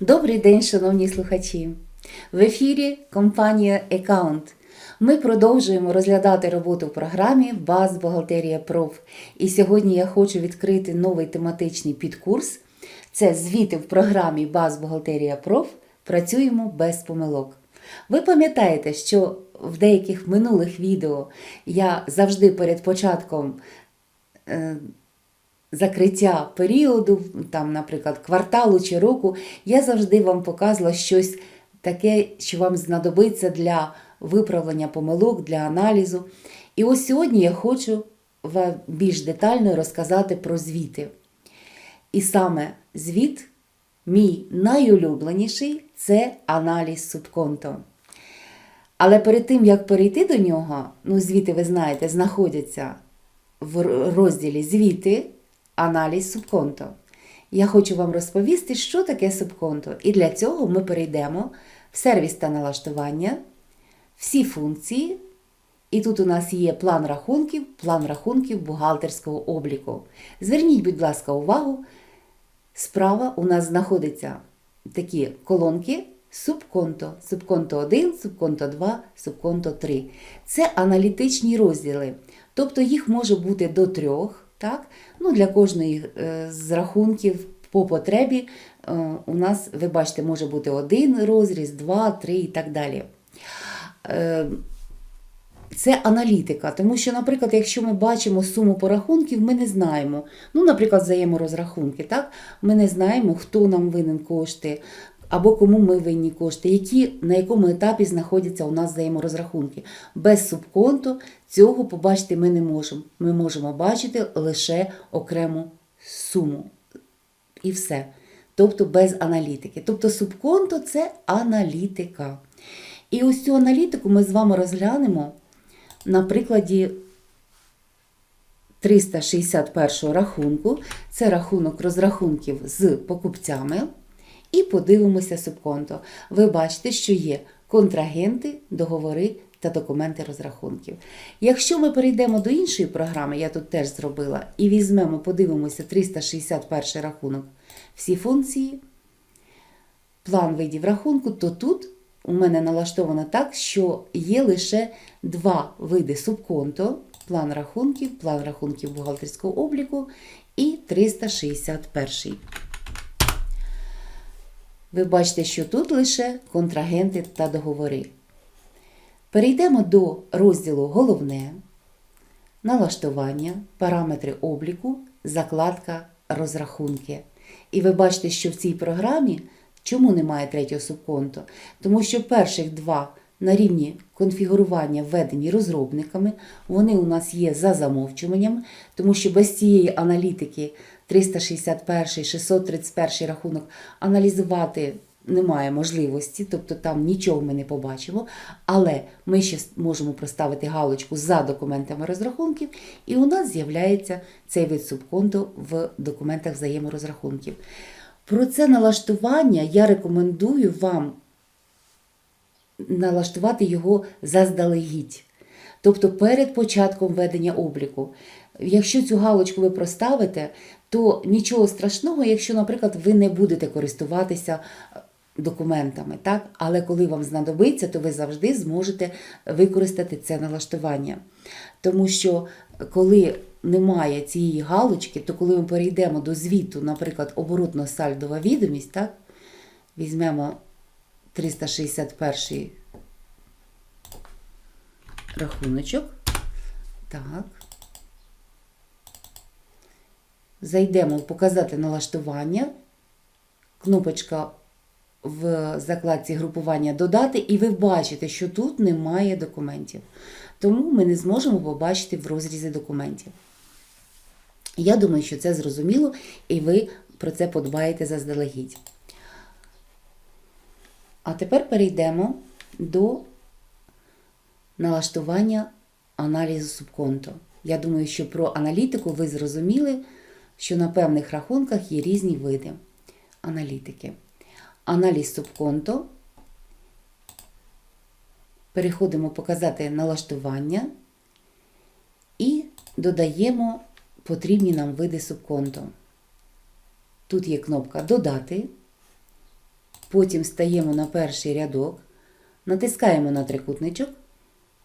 Добрий день, шановні слухачі! В ефірі компанія Account. Ми продовжуємо розглядати роботу в програмі Баз Бухгалтерія Проф. І сьогодні я хочу відкрити новий тематичний підкурс. Це звіти в програмі Баз Бухгалтерія Проф. Працюємо без помилок. Ви пам'ятаєте, що в деяких минулих відео я завжди перед початком е, закриття періоду, там, наприклад, кварталу чи року, я завжди вам показувала щось таке, що вам знадобиться для виправлення помилок, для аналізу. І ось сьогодні я хочу вам більш детально розказати про звіти. І саме звіт, мій найулюбленіший це аналіз субконто. Але перед тим, як перейти до нього, ну, звіти, ви знаєте, знаходяться в розділі Звіти, аналіз субконто. Я хочу вам розповісти, що таке субконто. І для цього ми перейдемо в сервіс та налаштування, всі функції. І тут у нас є план рахунків, план рахунків бухгалтерського обліку. Зверніть, будь ласка, увагу, справа у нас знаходяться такі колонки субконто. Субконто 1, субконто 2, субконто 3. Це аналітичні розділи. Тобто їх може бути до трьох. Так? Ну, Для кожної е, з рахунків по потребі е, у нас, ви бачите, може бути один розріз, два, три і так далі. Е, це аналітика, тому що, наприклад, якщо ми бачимо суму порахунків, ми не знаємо. Ну, наприклад, взаєморозрахунки, так? Ми не знаємо, хто нам винен кошти, або кому ми винні кошти, які, на якому етапі знаходяться у нас взаєморозрахунки. Без субконту цього побачити ми не можемо. Ми можемо бачити лише окрему суму. І все. Тобто без аналітики.Тобто субконто це аналітика. І ось цю аналітику ми з вами розглянемо на прикладі 361 рахунку. Це рахунок розрахунків з покупцями. І подивимося субконто. Ви бачите, що є контрагенти, договори та документи розрахунків. Якщо ми перейдемо до іншої програми, я тут теж зробила, і візьмемо, подивимося 361 рахунок, всі функції, план видів рахунку, то тут у мене налаштовано так, що є лише два види субконто, план рахунків, план рахунків бухгалтерського обліку і 361. Ви бачите, що тут лише контрагенти та договори. Перейдемо до розділу Головне, налаштування, параметри обліку, закладка розрахунки. І ви бачите, що в цій програмі чому немає третього субконту? Тому що перших два на рівні конфігурування введені розробниками, вони у нас є за замовчуванням, тому що без цієї аналітики 361, 631 рахунок аналізувати немає можливості, тобто там нічого ми не побачимо. Але ми ще можемо проставити галочку за документами розрахунків, і у нас з'являється цей вид субконту в документах взаєморозрахунків. Про це налаштування я рекомендую вам налаштувати його заздалегідь. Тобто перед початком ведення обліку. Якщо цю галочку ви проставите, то нічого страшного, якщо, наприклад, ви не будете користуватися документами, так? але коли вам знадобиться, то ви завжди зможете використати це налаштування. Тому що коли немає цієї галочки, то коли ми перейдемо до звіту, наприклад, оборотно-сальдова відомість, так? візьмемо 361 рахуночок. Так. Зайдемо в Показати налаштування, кнопочка в закладці групування Додати, і ви бачите, що тут немає документів. Тому ми не зможемо побачити в розрізі документів. Я думаю, що це зрозуміло, і ви про це подбаєте заздалегідь. А тепер перейдемо до налаштування аналізу субконто. Я думаю, що про аналітику ви зрозуміли, що на певних рахунках є різні види аналітики. Аналіз субконто. Переходимо показати налаштування і додаємо потрібні нам види субконто. Тут є кнопка Додати. потім стаємо на перший рядок, натискаємо на трикутничок,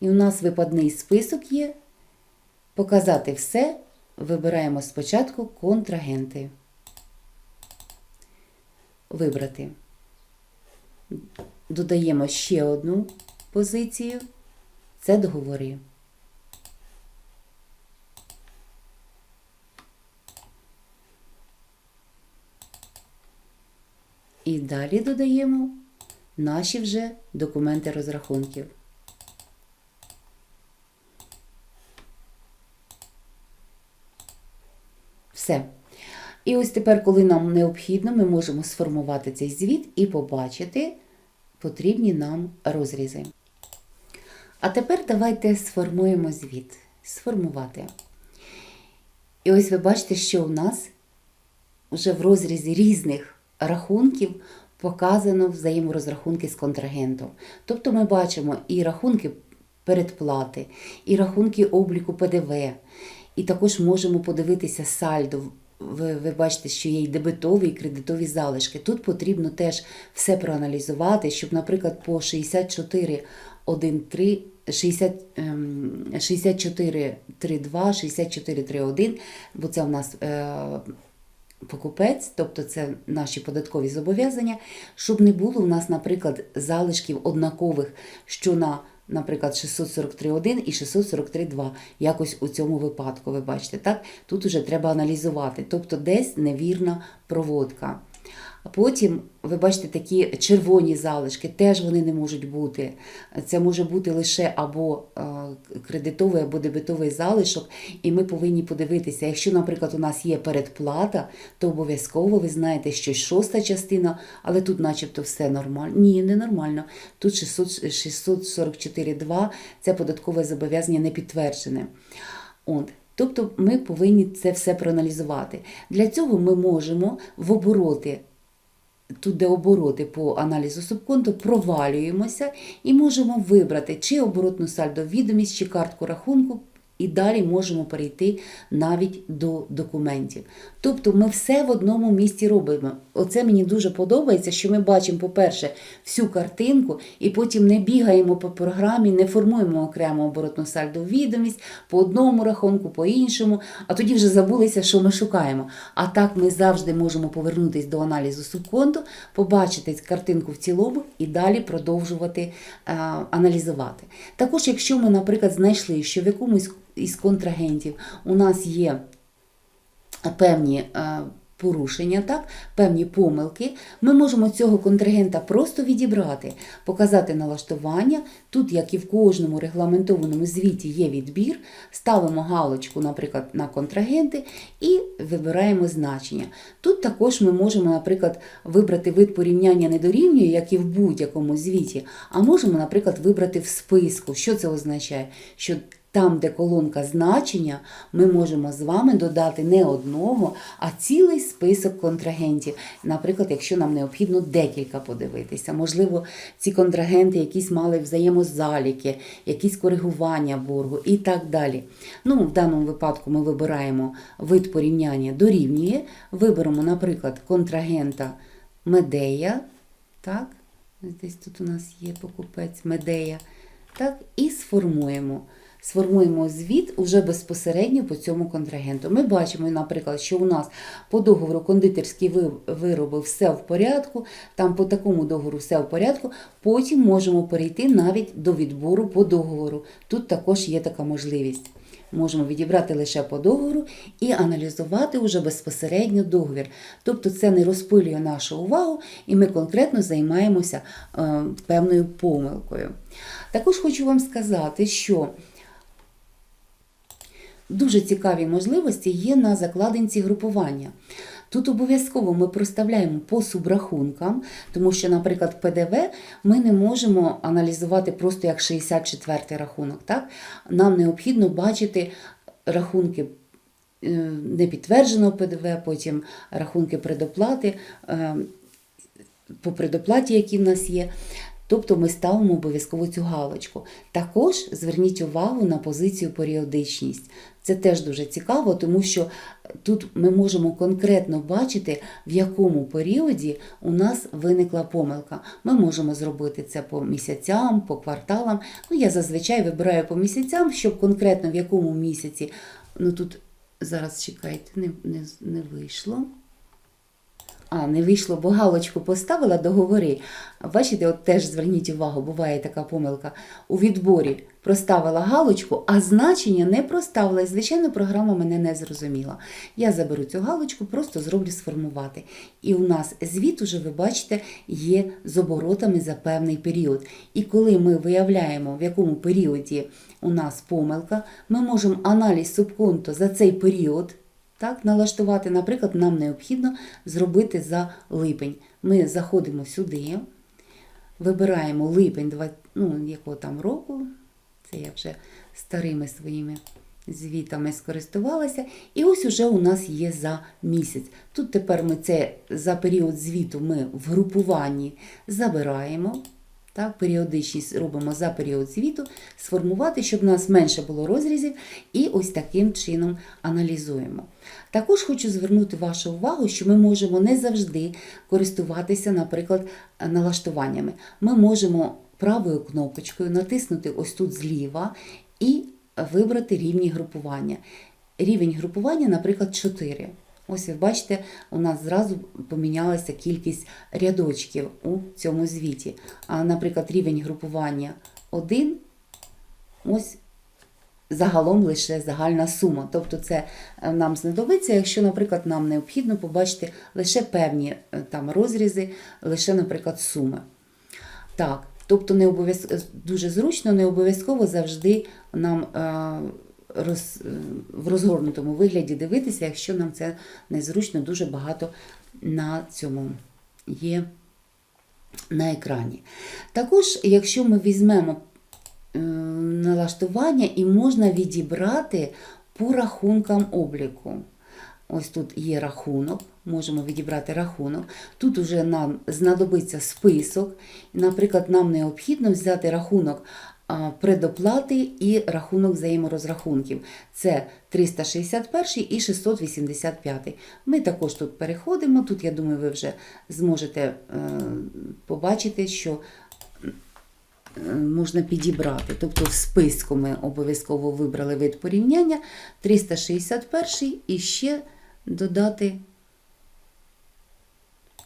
і у нас випадний список є. Показати все. Вибираємо спочатку контрагенти. Вибрати. Додаємо ще одну позицію. Це договори. І далі додаємо наші вже документи розрахунків. Все. І ось тепер, коли нам необхідно, ми можемо сформувати цей звіт і побачити потрібні нам розрізи. А тепер давайте сформуємо звіт. Сформувати. І ось ви бачите, що у нас вже в розрізі різних рахунків показано взаєморозрахунки з контрагентом. Тобто ми бачимо і рахунки передплати, і рахунки обліку ПДВ, і також можемо подивитися сальдо. Ви, ви бачите, що є і дебетові, і кредитові залишки. Тут потрібно теж все проаналізувати, щоб, наприклад, по 64.1.3 60, ем, 64.3.2, 64.3.1, бо це у нас е, покупець, тобто це наші податкові зобов'язання, щоб не було у нас, наприклад, залишків однакових, що на, наприклад, 643.1 і 643.2. Якось у цьому випадку, ви бачите, так? Тут вже треба аналізувати, тобто десь невірна проводка. А потім, ви бачите, такі червоні залишки, теж вони не можуть бути. Це може бути лише або е, кредитовий, або дебетовий залишок, і ми повинні подивитися, якщо, наприклад, у нас є передплата, то обов'язково ви знаєте, що шоста частина, але тут начебто все нормально. Ні, не нормально. Тут 600 644.2 це податкове зобов'язання не підтверджене. От. Тобто ми повинні це все проаналізувати. Для цього ми можемо в обороти тут, де обороти по аналізу субконту, провалюємося і можемо вибрати чи оборотну сальдо відомість, чи картку рахунку. І далі можемо перейти навіть до документів. Тобто ми все в одному місці робимо. Оце мені дуже подобається, що ми бачимо, по-перше, всю картинку, і потім не бігаємо по програмі, не формуємо окремо оборотну сальдо відомість по одному рахунку, по іншому, а тоді вже забулися, що ми шукаємо. А так ми завжди можемо повернутися до аналізу субконту, побачити картинку в цілому і далі продовжувати а, аналізувати. Також, якщо ми, наприклад, знайшли, що в якомусь із контрагентів у нас є певні е, порушення, так, певні помилки, ми можемо цього контрагента просто відібрати, показати налаштування. Тут, як і в кожному регламентованому звіті, є відбір, ставимо галочку, наприклад, на контрагенти і вибираємо значення. Тут також ми можемо, наприклад, вибрати вид порівняння не дорівнює, як і в будь-якому звіті, а можемо, наприклад, вибрати в списку. Що це означає? Що там, де колонка значення, ми можемо з вами додати не одного, а цілий список контрагентів. Наприклад, якщо нам необхідно декілька подивитися. Можливо, ці контрагенти якісь мали взаємозаліки, якісь коригування боргу і так далі. Ну, В даному випадку ми вибираємо вид порівняння дорівнює. Виберемо, наприклад, контрагента Медея. Так, десь тут у нас є покупець Медея. Так, і сформуємо сформуємо звіт уже безпосередньо по цьому контрагенту. Ми бачимо, наприклад, що у нас по договору кондитерські вироби все в порядку, там по такому договору все в порядку. Потім можемо перейти навіть до відбору по договору. Тут також є така можливість. Можемо відібрати лише по договору і аналізувати уже безпосередньо договір. Тобто це не розпилює нашу увагу, і ми конкретно займаємося е, певною помилкою. Також хочу вам сказати, що Дуже цікаві можливості є на закладинці групування. Тут обов'язково ми проставляємо по субрахункам, тому що, наприклад, ПДВ ми не можемо аналізувати просто як 64-й рахунок. Так? Нам необхідно бачити рахунки е, непідтвердженого ПДВ, потім рахунки предоплати, е, по предоплаті, які в нас є. Тобто ми ставимо обов'язково цю галочку. Також зверніть увагу на позицію періодичність. Це теж дуже цікаво, тому що тут ми можемо конкретно бачити, в якому періоді у нас виникла помилка. Ми можемо зробити це по місяцям, по кварталам. Ну, я зазвичай вибираю по місяцям, щоб конкретно в якому місяці. Ну тут зараз чекайте, не, не, не вийшло. А, не вийшло, бо галочку поставила договори. Бачите, от теж зверніть увагу, буває така помилка. У відборі проставила галочку, а значення не проставила. І, звичайно, програма мене не зрозуміла. Я заберу цю галочку, просто зроблю сформувати. І у нас звіт, уже, ви бачите, є з оборотами за певний період. І коли ми виявляємо, в якому періоді у нас помилка, ми можемо аналіз субконту за цей період так, налаштувати. Наприклад, нам необхідно зробити за липень. Ми заходимо сюди, вибираємо липень ну, якого там року. Це я вже старими своїми звітами скористувалася. І ось уже у нас є за місяць. Тут тепер ми це за період звіту ми в групуванні забираємо. Так, періодичність робимо за період звіту, сформувати, щоб у нас менше було розрізів, і ось таким чином аналізуємо. Також хочу звернути вашу увагу, що ми можемо не завжди користуватися, наприклад, налаштуваннями. Ми можемо правою кнопочкою натиснути ось тут зліва і вибрати рівні групування. Рівень групування, наприклад, 4. Ось ви бачите, у нас зразу помінялася кількість рядочків у цьому звіті. А, наприклад, рівень групування 1, ось загалом лише загальна сума. Тобто це е, нам знадобиться, якщо, наприклад, нам необхідно побачити лише певні е, там розрізи, лише, наприклад, суми. Так, тобто не дуже зручно, не обов'язково завжди нам е, роз, в розгорнутому вигляді дивитися, якщо нам це незручно, дуже багато на цьому є на екрані. Також, якщо ми візьмемо е, налаштування і можна відібрати по рахункам обліку. Ось тут є рахунок, можемо відібрати рахунок. Тут вже нам знадобиться список. Наприклад, нам необхідно взяти рахунок предоплати і рахунок взаєморозрахунків. Це 361 і 685. Ми також тут переходимо. Тут, я думаю, ви вже зможете е, побачити, що е, можна підібрати. Тобто в списку ми обов'язково вибрали вид порівняння 361 і ще додати.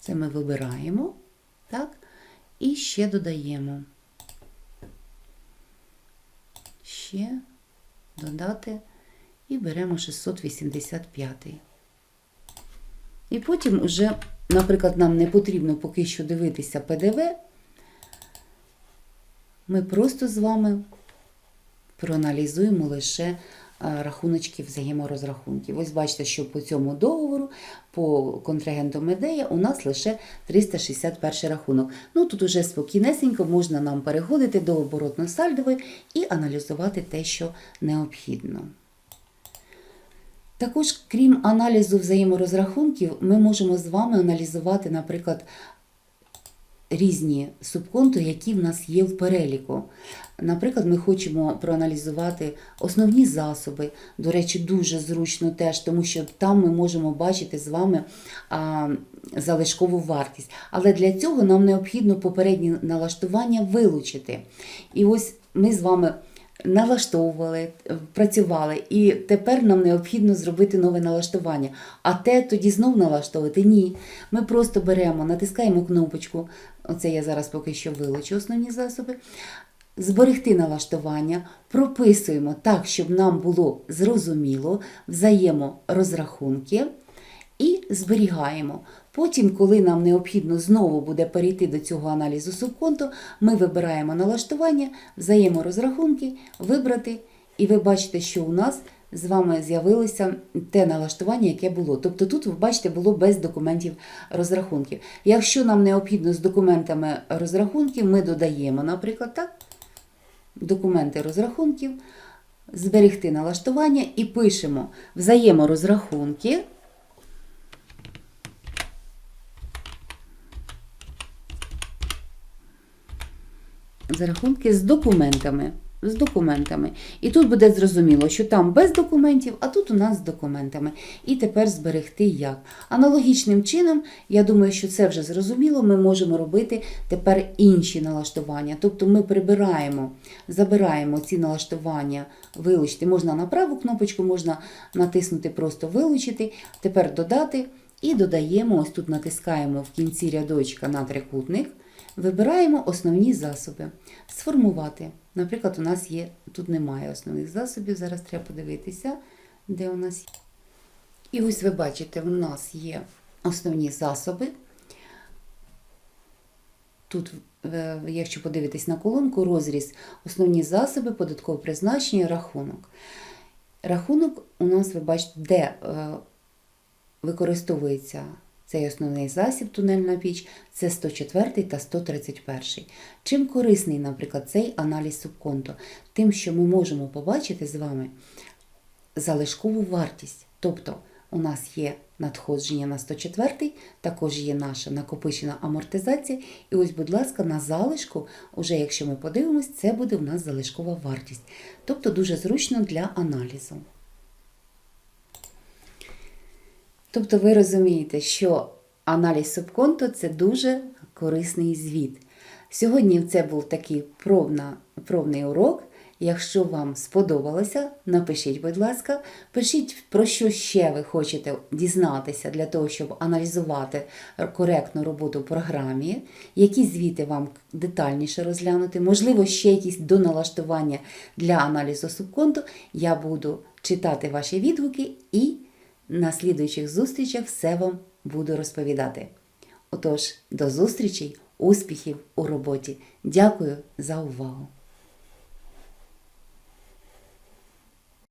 Це ми вибираємо, так? І ще додаємо. Ще додати і беремо 685. І потім вже, наприклад, нам не потрібно поки що дивитися ПДВ. Ми просто з вами проаналізуємо лише а, рахуночки взаєморозрахунків. Ось бачите, що по цьому договору, по контрагенту Медея, у нас лише 361 рахунок. Ну тут уже спокійнесенько можна нам переходити до оборотно-сальдової і аналізувати те, що необхідно. Також, крім аналізу взаєморозрахунків, ми можемо з вами аналізувати, наприклад, різні субконти, які в нас є в переліку. Наприклад, ми хочемо проаналізувати основні засоби. До речі, дуже зручно теж, тому що там ми можемо бачити з вами залишкову вартість. Але для цього нам необхідно попередні налаштування вилучити. І ось ми з вами. Налаштовували, працювали, і тепер нам необхідно зробити нове налаштування. А те тоді знов налаштовувати? Ні. Ми просто беремо, натискаємо кнопочку. Оце я зараз поки що вилучу основні засоби. Зберегти налаштування, прописуємо так, щоб нам було зрозуміло, взаєморозрахунки і зберігаємо. Потім, коли нам необхідно знову буде перейти до цього аналізу субконту, ми вибираємо налаштування, взаєморозрахунки, вибрати, і ви бачите, що у нас з вами з'явилося те налаштування, яке було. Тобто тут, ви бачите, було без документів розрахунків. Якщо нам необхідно з документами розрахунків, ми додаємо, наприклад, так, документи розрахунків, зберегти налаштування і пишемо взаєморозрахунки. зарахунки з документами. З документами. І тут буде зрозуміло, що там без документів, а тут у нас з документами. І тепер зберегти як. Аналогічним чином, я думаю, що це вже зрозуміло, ми можемо робити тепер інші налаштування. Тобто ми прибираємо, забираємо ці налаштування, вилучити. Можна на праву кнопочку, можна натиснути просто вилучити, тепер додати. І додаємо, ось тут натискаємо в кінці рядочка на трикутник, вибираємо основні засоби. Сформувати. Наприклад, у нас є, тут немає основних засобів, зараз треба подивитися, де у нас є. І ось ви бачите, у нас є основні засоби. Тут, е, якщо подивитись на колонку, розріз основні засоби, податкове призначення, рахунок. Рахунок у нас, ви бачите, де е, використовується цей основний засіб тунельна піч, це 104 та 131. Чим корисний, наприклад, цей аналіз субконто? Тим, що ми можемо побачити з вами залишкову вартість. Тобто у нас є надходження на 104, також є наша накопичена амортизація. І ось, будь ласка, на залишку, уже якщо ми подивимось, це буде у нас залишкова вартість. Тобто дуже зручно для аналізу. Тобто ви розумієте, що аналіз субконто це дуже корисний звіт. Сьогодні це був такий пробна, пробний урок. Якщо вам сподобалося, напишіть, будь ласка, пишіть, про що ще ви хочете дізнатися для того, щоб аналізувати коректну роботу в програмі, які звіти вам детальніше розглянути, можливо, ще якісь доналаштування для аналізу субконту. Я буду читати ваші відгуки і на слідуючих зустрічах все вам буду розповідати. Отож, до зустрічей, успіхів у роботі. Дякую за увагу!